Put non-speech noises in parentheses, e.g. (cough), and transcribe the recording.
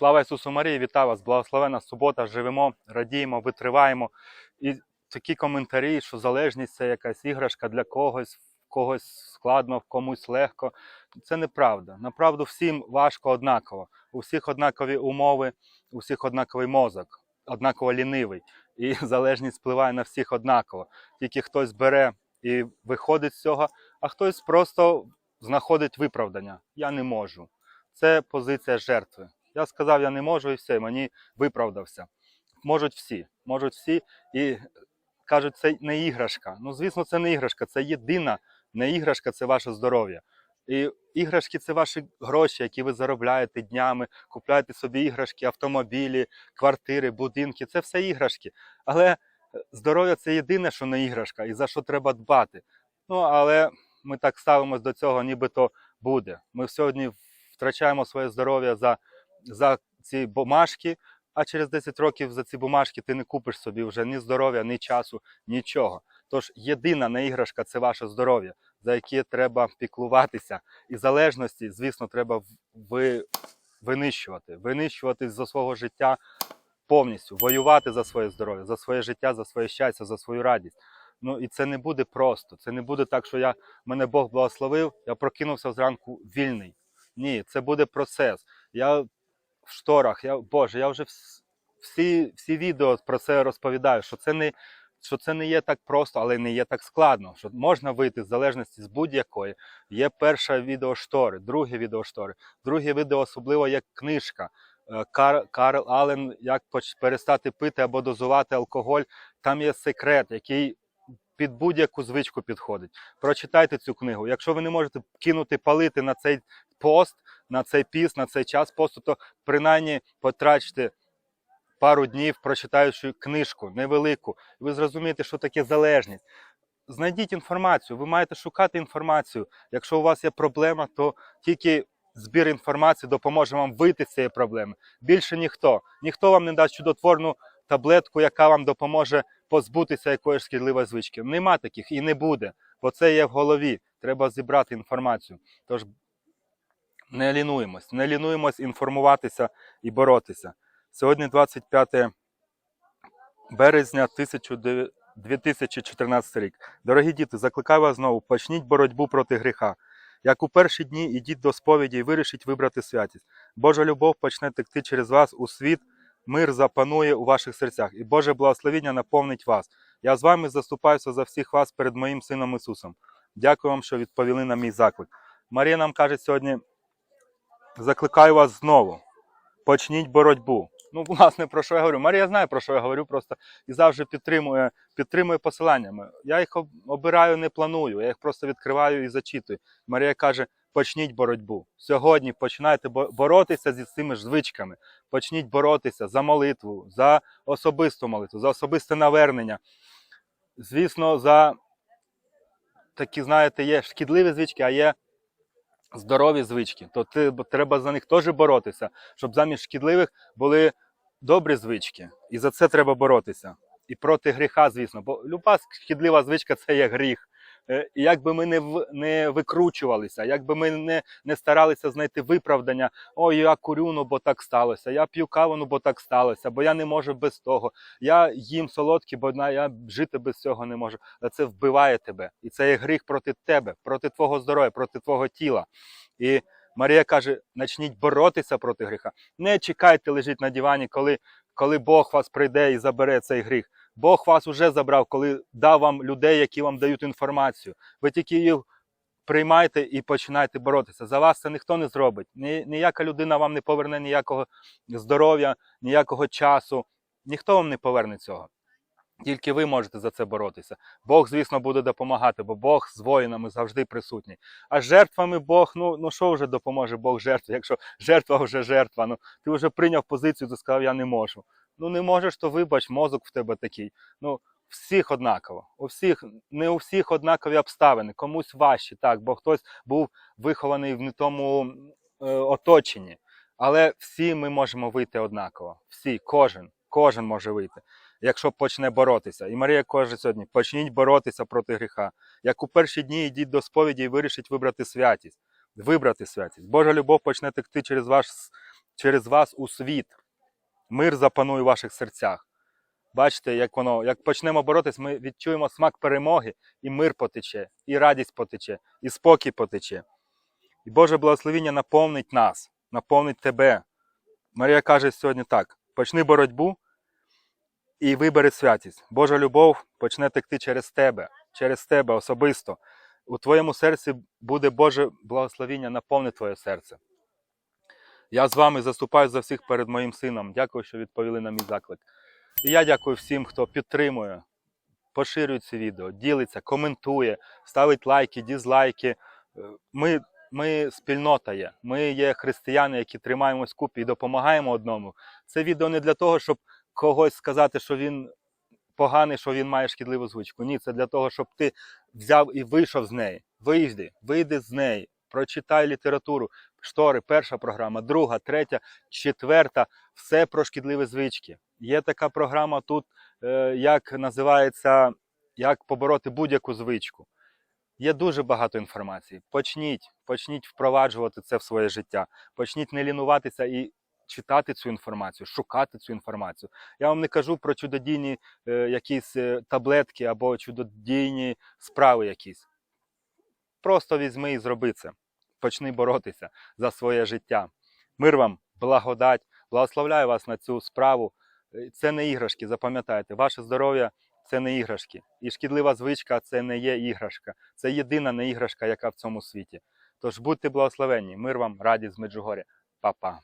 Слава Ісусу Марії, вітаю вас! Благословена субота, живемо, радіємо, витриваємо. І такі коментарі, що залежність це якась іграшка для когось, в когось складно, в комусь легко. Це неправда. Направду всім важко однаково. У всіх однакові умови, у всіх однаковий мозок, однаково лінивий. І (laughs) залежність впливає на всіх однаково. Тільки хтось бере і виходить з цього, а хтось просто знаходить виправдання. Я не можу. Це позиція жертви. Я сказав, я не можу, і все, мені виправдався. Можуть всі, можуть всі, і кажуть, це не іграшка. Ну, звісно, це не іграшка, це єдина не іграшка, це ваше здоров'я. І іграшки це ваші гроші, які ви заробляєте днями, купляєте собі іграшки, автомобілі, квартири, будинки. Це все іграшки. Але здоров'я це єдине, що не іграшка, і за що треба дбати. Ну, але ми так ставимось до цього, нібито буде. Ми сьогодні втрачаємо своє здоров'я за, за ці бумажки, а через 10 років за ці бумажки ти не купиш собі вже ні здоров'я, ні часу, нічого. Тож єдина не іграшка це ваше здоров'я, за яке треба піклуватися. І залежності, звісно, треба ви, винищувати, винищувати за свого життя повністю, воювати за своє здоров'я, за своє життя, за своє щастя, за свою радість. Ну і це не буде просто. Це не буде так, що я мене Бог благословив, я прокинувся зранку вільний. Ні, це буде процес. Я в шторах, я Боже, я вже всі, всі відео про це розповідаю, що це не. Що це не є так просто, але не є так складно. Що можна вийти з залежності з будь-якої. Є перше відео штори, друге відео штори, друге відео особливо як книжка. Е, Кар, Карл Аллен, як перестати пити або дозувати алкоголь. Там є секрет, який під будь-яку звичку підходить. Прочитайте цю книгу. Якщо ви не можете кинути палити на цей пост, на цей піст, на цей час посту, то принаймні потрачте пару днів, прочитаючи книжку невелику, і ви зрозумієте, що таке залежність. Знайдіть інформацію, ви маєте шукати інформацію. Якщо у вас є проблема, то тільки збір інформації допоможе вам вийти з цієї проблеми. Більше ніхто. Ніхто вам не дасть чудотворну таблетку, яка вам допоможе позбутися якоїсь шкідливої звички. Нема таких і не буде, бо це є в голові. Треба зібрати інформацію. Тож не лінуємось, не лінуємось інформуватися і боротися. Сьогодні 25 березня 2014 рік. Дорогі діти, закликаю вас знову, почніть боротьбу проти гріха. Як у перші дні ідіть до сповіді і вирішіть вибрати святість. Божа любов почне текти через вас у світ, мир запанує у ваших серцях, і Боже благословіння наповнить вас. Я з вами заступаюся за всіх вас перед моїм сином Ісусом. Дякую вам, що відповіли на мій заклик. Марія нам каже сьогодні: закликаю вас знову. Почніть боротьбу. Ну, власне, про що я говорю? Марія знає, про що я говорю, просто і завжди підтримує, підтримує посиланнями. Я їх обираю, не планую, я їх просто відкриваю і зачитую. Марія каже: почніть боротьбу. Сьогодні починайте боротися зі цими ж звичками. Почніть боротися за молитву, за особисту молитву, за особисте навернення. Звісно, за такі, знаєте, є шкідливі звички, а є здорові звички. То треба за них теж боротися, щоб замість шкідливих були добрі звички. І за це треба боротися. І проти гріха, звісно, бо люба шкідлива звичка це є гріх. Е, як би ми не, в- не викручувалися, як би ми не, не старалися знайти виправдання, ой, я курю, ну бо так сталося, я п'ю каву, ну бо так сталося, бо я не можу без того. Я їм солодкі, бо я жити без цього не можу. Але це вбиває тебе. І це є гріх проти тебе, проти твого здоров'я, проти твого тіла. І Марія каже: почніть боротися проти гріха. Не чекайте, лежіть на дивані, коли, коли Бог вас прийде і забере цей гріх. Бог вас уже забрав, коли дав вам людей, які вам дають інформацію. Ви тільки їх приймайте і починайте боротися. За вас це ніхто не зробить. Ні, ніяка людина вам не поверне ніякого здоров'я, ніякого часу. Ніхто вам не поверне цього. Тільки ви можете за це боротися. Бог, звісно, буде допомагати, бо Бог з воїнами завжди присутній. А жертвами Бог, ну, ну що вже допоможе Бог жертві, якщо жертва вже жертва. Ну ти вже прийняв позицію, ти сказав, я не можу. Ну не можеш, то вибач, мозок в тебе такий. Ну, всіх однаково. У всіх, не у всіх однакові обставини, комусь важчі, так, бо хтось був вихований в не тому е, оточенні. Але всі ми можемо вийти однаково. Всі, кожен, кожен може вийти, якщо почне боротися. І Марія каже сьогодні: почніть боротися проти гріха. Як у перші дні йдіть до сповіді і вирішіть вибрати святість. Вибрати святість. Божа любов почне текти через вас через вас у світ. Мир запанує у ваших серцях. Бачите, як воно, як почнемо боротись, ми відчуємо смак перемоги, і мир потече, і радість потече, і спокій потече. І Боже благословіння наповнить нас, наповнить тебе. Марія каже сьогодні так: почни боротьбу і вибери святість. Божа любов почне текти через тебе, через тебе особисто. У твоєму серці буде Боже благословіння, наповнить твоє серце. Я з вами заступаю за всіх перед моїм сином. Дякую, що відповіли на мій заклик. І я дякую всім, хто підтримує, поширює ці відео, ділиться, коментує, ставить лайки, дізлайки. Е, Ми, ми спільнота є. Ми є християни, які тримаємось купі і допомагаємо одному. Це відео не для того, щоб когось сказати, що він поганий, що він має шкідливу звичку. Ні, це для того, щоб ти взяв і вийшов з неї. Вийди, вийди з неї, прочитай літературу. Штори, перша програма, друга, третя, четверта. Все про шкідливі звички. Є така програма тут, е, як називається Як побороти будь-яку звичку. Є дуже багато інформації. Почніть, почніть впроваджувати це в своє життя. Почніть не лінуватися і читати цю інформацію, шукати цю інформацію. Я вам не кажу про чудодійні е, якісь е, таблетки або чудодійні справи якісь. Просто візьми і зроби це. Почни боротися за своє життя. Мир вам, благодать, благословляю вас на цю справу. Е, Це не іграшки, запам'ятайте. Ваше здоров'я це не іграшки. І шкідлива звичка це не є іграшка. Це єдина не іграшка, яка в цьому світі. Тож будьте благословенні. Мир вам, радість з Меджугоря. Па-па.